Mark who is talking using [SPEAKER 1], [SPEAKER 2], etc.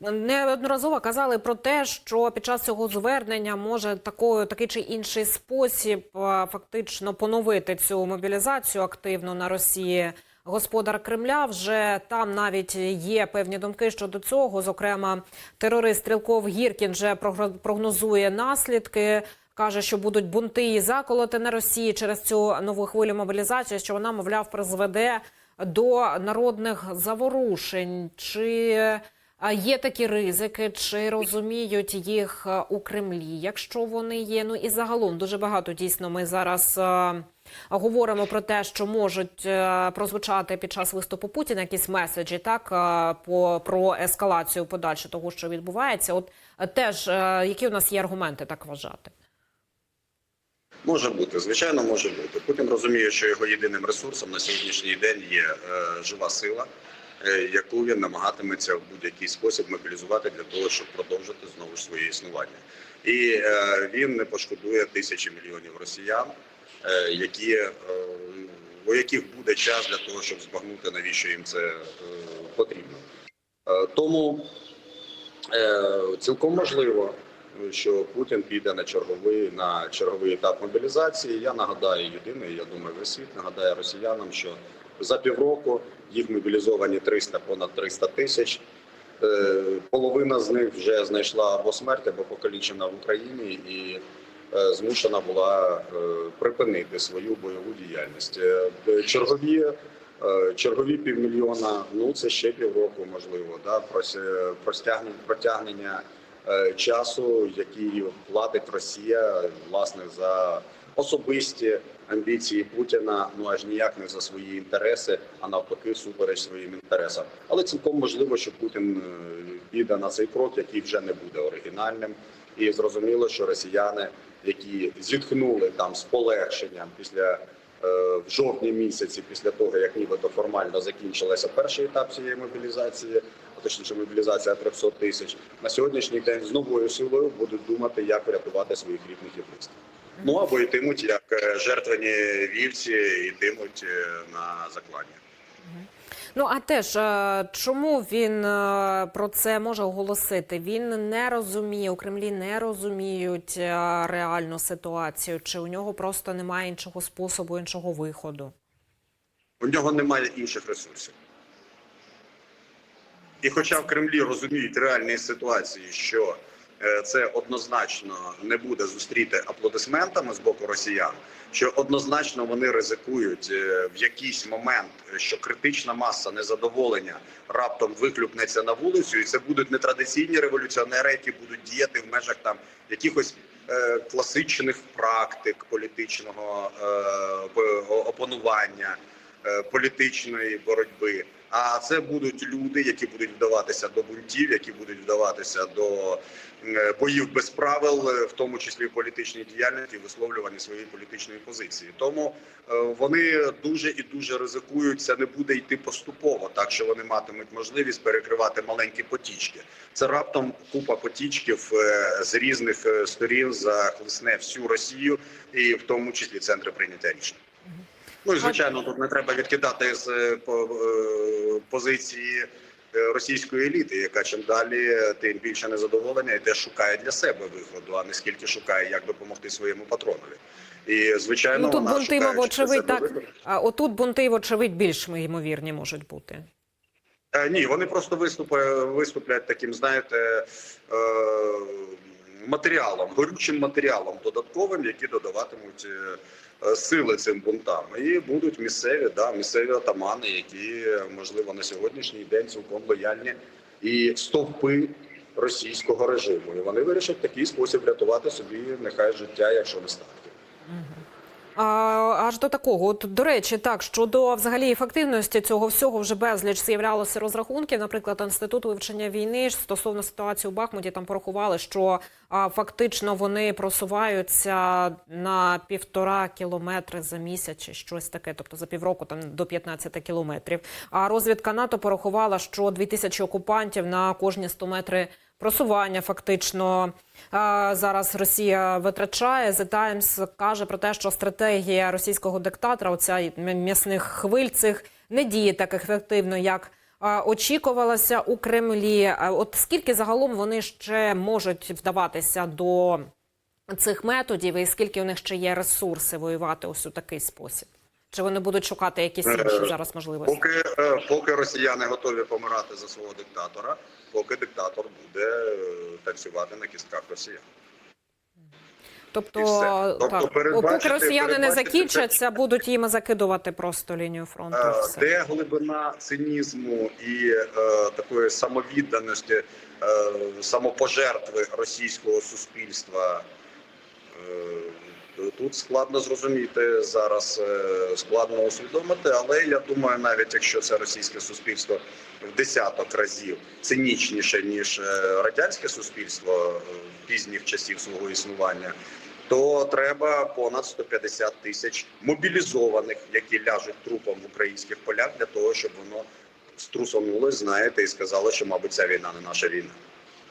[SPEAKER 1] неодноразово казали про те, що під час цього звернення може такою такий чи інший спосіб е, фактично поновити цю мобілізацію активно на Росії. Господар Кремля вже там навіть є певні думки щодо цього. Зокрема, терорист Стрілков Гіркін вже прогнозує наслідки. Каже, що будуть бунти і заколоти на Росії через цю нову хвилю мобілізації, що вона, мовляв, призведе до народних заворушень. Чи є такі ризики, чи розуміють їх е, у Кремлі, якщо вони є? Ну і загалом дуже багато дійсно ми зараз. е, Говоримо про те, що можуть е, прозвучати під час виступу Путіна якісь меседжі, так по про ескалацію подальше того, що відбувається. От теж які у нас є аргументи так вважати?
[SPEAKER 2] Може бути, звичайно, може бути. Путін розуміє, що його єдиним ресурсом на сьогоднішній день є е, жива сила, яку він намагатиметься в будь-який спосіб мобілізувати для того, щоб продовжити знову ж своє існування. І е, він не пошкодує тисячі мільйонів росіян, е, які, е, у яких буде час для того, щоб збагнути, навіщо їм це е, потрібно. Е, тому е, цілком можливо, що Путін піде на черговий на черговий етап мобілізації. Я нагадаю єдине, я думаю, весь світ нагадає росіянам, що за півроку їх мобілізовані 300, понад 300 тисяч. Е, Половина з них вже знайшла або смерть, або покалічена в Україні і е, змушена була е, припинити свою бойову діяльність. Чергові чергові півмільйона. Ну це ще півроку, можливо, да прос- простягнення протягнення часу, який платить Росія власне за особисті амбіції Путіна. Ну аж ніяк не за свої інтереси, а навпаки, супереч своїм інтересам. Але цілком можливо, що Путін е, піде на цей крок, який вже не буде оригінальним, і зрозуміло, що росіяни, які зітхнули там з полегшенням після. е, В жовтні місяці, після того як нібито формально закінчилася перший етап цієї мобілізації, а точніше мобілізація 300 тисяч, на сьогоднішній день з новою силою будуть думати, як врятувати своїх рідних і близьких. Ну або йтимуть як е, жертвені вівці, йтимуть е, на заклання.
[SPEAKER 1] Ну а теж е, чому він про це може оголосити? Він не розуміє у Кремлі, не розуміють реальну ситуацію, чи у нього просто немає іншого способу, іншого виходу?
[SPEAKER 2] У нього немає інших ресурсів. І хоча в Кремлі розуміють реальні ситуації, що це однозначно не буде зустріти аплодисментами з боку росіян, що однозначно вони ризикують е, в якийсь момент, е, що критична маса незадоволення раптом виклюкнеться на вулицю, і це будуть нетрадиційні революціонери, які будуть діяти в межах там якихось е, класичних практик політичного е, опанування е, політичної боротьби. А це будуть люди, які будуть вдаватися до бунтів, які будуть вдаватися до е, боїв без правил, е, в тому числі в політичній діяльності, висловлювання своєї політичної позиції. Тому е, вони дуже і дуже ризикують. Це не буде йти поступово, так що вони матимуть можливість перекривати маленькі потічки. Це раптом купа потічків е, з різних е, сторін захлесне всю Росію, і в тому числі центри прийняття рішень. Ну і звичайно, тут не треба відкидати з е, е, позиції е, російської еліти, яка чим далі, тим більше незадоволення і теж шукає для себе виходу, а не скільки шукає, як допомогти своєму патронові. І звичайно,
[SPEAKER 1] Ну тут
[SPEAKER 2] вона
[SPEAKER 1] бунти, вочевидь, так
[SPEAKER 2] виходу.
[SPEAKER 1] а отут бунти, вочевидь, більш ймовірні можуть бути.
[SPEAKER 2] Е, Ні, вони просто виступи, виступлять таким, знаєте, е, матеріалом, горючим матеріалом додатковим, які додаватимуть сили цим бунтам. І будуть місцеві, да, місцеві отамани, які можливо на сьогоднішній день цілком лояльні і стовпи російського режиму. І вони вирішать такий спосіб рятувати собі нехай життя, якщо не статки.
[SPEAKER 1] Аж до такого, от до речі, так щодо взагалі ефективності цього всього вже безліч з'являлося розрахунків. Наприклад, інститут вивчення війни стосовно ситуації у Бахмуті там порахували, що а, фактично вони просуваються на півтора кілометри за місяць, чи щось таке, тобто за півроку там до 15 кілометрів. А розвідка НАТО порахувала, що 2000 окупантів на кожні 100 метри просування фактично зараз Росія витрачає. The Times каже про те, що стратегія російського диктатора, оця м'ясних хвиль цих, не діє так ефективно, як очікувалося у Кремлі. От скільки загалом вони ще можуть вдаватися до цих методів, і скільки у них ще є ресурси воювати ось у такий спосіб? Чи вони будуть шукати якісь інші
[SPEAKER 2] Е,
[SPEAKER 1] зараз можливості?
[SPEAKER 2] Поки, е, поки росіяни готові помирати за свого диктатора, поки диктатор буде е, танцювати на кістках росіян.
[SPEAKER 1] Тобто.
[SPEAKER 2] Тобто
[SPEAKER 1] так, поки росіяни не закінчаться, будуть їм закидувати просто лінію фронту. Все.
[SPEAKER 2] Де глибина цинізму і е, такої самовідданості, е, самопожертви російського суспільства? Е, Тут складно зрозуміти зараз, е, складно усвідомити, але я думаю, навіть якщо це російське суспільство в десяток разів цинічніше ніж е, радянське суспільство е, пізніх часів свого існування, то треба понад 150 тисяч мобілізованих, які ляжуть трупом в українських полях, для того, щоб воно струсонулось, знаєте, і сказало, що, мабуть, ця війна не наша війна.